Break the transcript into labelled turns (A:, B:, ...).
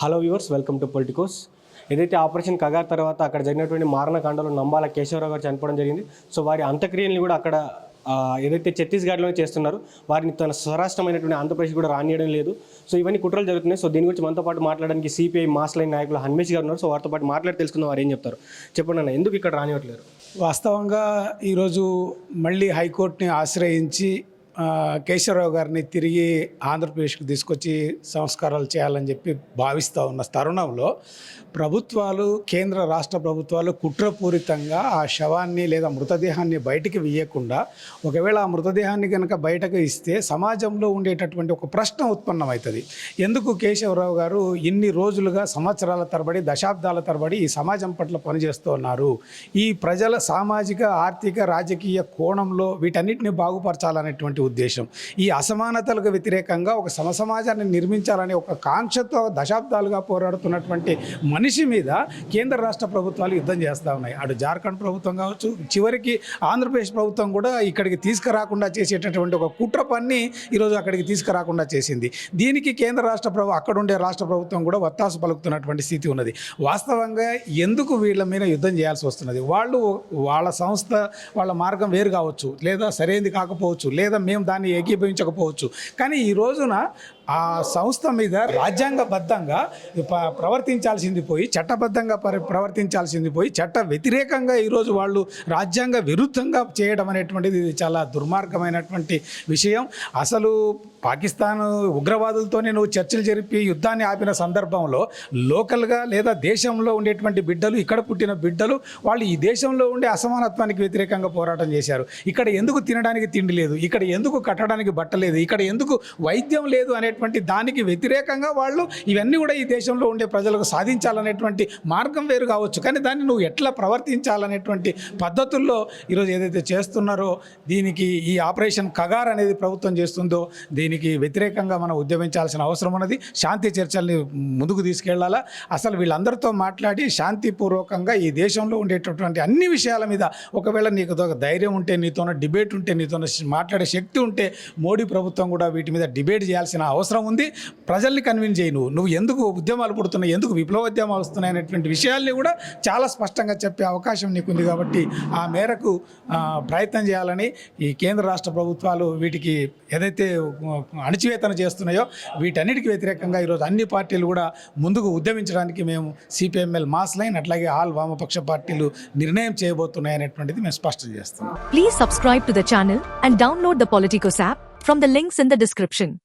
A: Hello viewers welcome to Politicos. ఏదైతే operation Kagar తర్వాత అక్కడ జరిగినటువంటి మారణకాండలో నంబాల కేశవరావు గారు చనిపోవడం జరిగింది. సో వారి అంత్యక్రియల్ని కూడా అక్కడ ఏదైతే ఛత్తీస్గఢ్లోనే చేస్తున్నారు వారిని తన స్వరాష్ట్రమైనటువంటి ఆంధ్రప్రదేశ్ కూడా రానియడం లేదు. సో ఇవన్నీ కుట్రలు జరుగుతున్నాయి. సో దీని గురించి మనతో పాటు మాట్లాడడానికి సిపిఐ మాస్ లైన్ నాయకులు హన్మేష్ గారు ఉన్నారు. సో వారితో పాటు మాట్లాడి తెలుసుకుందాం వారు ఏం చెప్తారు. చెప్పండి అన్న ఎందుకు ఇక్కడ రానివ్వట్లేరు
B: వాస్తవంగా ఈరోజు మళ్ళీ హైకోర్టుని ఆశ్రయించి కేశవరావు గారిని తిరిగి ఆంధ్రప్రదేశ్కి తీసుకొచ్చి సంస్కారాలు చేయాలని చెప్పి భావిస్తూ ఉన్న తరుణంలో ప్రభుత్వాలు కేంద్ర రాష్ట్ర ప్రభుత్వాలు కుట్రపూరితంగా ఆ శవాన్ని లేదా మృతదేహాన్ని బయటికి వేయకుండా ఒకవేళ ఆ మృతదేహాన్ని కనుక బయటకు ఇస్తే సమాజంలో ఉండేటటువంటి ఒక ప్రశ్న ఉత్పన్నమవుతుంది. ఎందుకు కేశవరావు గారు ఇన్ని రోజులుగా సంవత్సరాల తరబడి దశాబ్దాల తరబడి ఈ సమాజం పట్ల పనిచేస్తూ ఉన్నారు? ఈ ప్రజల సామాజిక ఆర్థిక రాజకీయ కోణంలో వీటన్నిటిని బాగుపరచాలనేటువంటి ఉద్దేశం. ఈ అసమానతలకు వ్యతిరేకంగా ఒక సమసమాజాన్ని నిర్మించాలని ఒక కాంక్షతో దశాబ్దాలుగా పోరాడుతున్నటువంటి మనిషి మీద కేంద్ర రాష్ట్ర ప్రభుత్వాలు యుద్ధం చేస్తూ ఉన్నాయి. అటు జార్ఖండ్ ప్రభుత్వం కావచ్చు చివరికి ఆంధ్రప్రదేశ్ ప్రభుత్వం కూడా ఇక్కడికి తీసుకురాకుండా చేసేటటువంటి ఒక కుట్ర పన్ని ఈరోజు అక్కడికి తీసుకురాకుండా చేసింది. దీనికి కేంద్ర రాష్ట్ర ప్రభు అక్కడుండే రాష్ట్ర ప్రభుత్వం కూడా వత్తాసు పలుకుతున్నటువంటి స్థితి ఉన్నది. వాస్తవంగా ఎందుకు వీళ్ళ మీద యుద్ధం చేయాల్సి వస్తున్నది? వాళ్ళు వాళ్ళ సంస్థ వాళ్ళ మార్గం వేరు కావచ్చు లేదా సరైనది కాకపోవచ్చు లేదా మేము దాన్ని ఏకీభవించకపోవచ్చు. కానీ ఈ రోజున ఆ సంస్థ మీద రాజ్యాంగబద్ధంగా ప్రవర్తించాల్సింది పోయి చట్టబద్ధంగా ప్రవర్తించాల్సింది పోయి చట్ట వ్యతిరేకంగా ఈరోజు వాళ్ళు రాజ్యాంగ విరుద్ధంగా చేయడం అనేటువంటిది ఇది చాలా దుర్మార్గమైనటువంటి విషయం. అసలు పాకిస్తాన్ ఉగ్రవాదులతోనే నువ్వు చర్చలు జరిపి యుద్ధాన్ని ఆపిన సందర్భంలో లోకల్గా లేదా దేశంలో ఉండేటువంటి బిడ్డలు ఇక్కడ పుట్టిన బిడ్డలు వాళ్ళు ఈ దేశంలో ఉండే అసమానత్వానికి వ్యతిరేకంగా పోరాటం చేశారు. ఇక్కడ ఎందుకు తినడానికి తిండి లేదు? ఇక్కడ ఎందుకు కట్టడానికి బట్ట లేదు? ఇక్కడ ఎందుకు వైద్యం లేదు అనేటువంటి దానికి వ్యతిరేకంగా వాళ్ళు ఇవన్నీ కూడా ఈ దేశంలో ఉండే ప్రజలకు సాధించాలనేటువంటి మార్గం వేరు కావచ్చు. కానీ దాన్ని నువ్వు ఎట్లా ప్రవర్తించాలనేటువంటి పద్ధతుల్లో ఈరోజు ఏదైతే చేస్తున్నారో దీనికి ఈ ఆపరేషన్ కగార్ అనేది ప్రభుత్వం చేస్తుందో దీనికి వ్యతిరేకంగా మనం ఉద్యమించాల్సిన అవసరం ఉన్నది. శాంతి చర్చల్ని ముందుకు తీసుకెళ్ళాలా. అసలు వీళ్ళందరితో మాట్లాడి శాంతిపూర్వకంగా ఈ దేశంలో ఉండేటటువంటి అన్ని విషయాల మీద ఒకవేళ నీకు ధైర్యం ఉంటే నీతోన డిబేట్ ఉంటే నీతో మాట్లాడే శక్తి ఉంటే మోడీ ప్రభుత్వం కూడా వీటి మీద డిబేట్ చేయాల్సిన అవసరం ఉంది. ప్రజల్ని కన్విన్స్ చేయి నువ్వు. నువ్వు ఎందుకు ఉద్యమాలు పుడుతున్నాయి ఎందుకు విప్లవోద్యమాలు వస్తున్నాయి అనేటువంటి విషయాల్ని కూడా చాలా స్పష్టంగా చెప్పే అవకాశం నీకుంది కాబట్టి ఆ మేరకు ప్రయత్నం చేయాలని ఈ కేంద్ర రాష్ట్ర ప్రభుత్వాలు వీటికి ఏదైతే అణచివేతన చేస్తున్నాయో వీటన్నిటికీ వ్యతిరేకంగా ఈరోజు అన్ని పార్టీలు కూడా ముందుకు ఉద్యమించడానికి మేము సిపిఎంఎల్ మాస్ లైన్ అట్లాగే ఆల్ వామపక్ష పార్టీలు నిర్ణయం చేయబోతున్నాయి అనేటువంటిది మేము స్పష్టం చేస్తున్నాం.
C: Please subscribe to the channel and download the Politicos app from the links in the description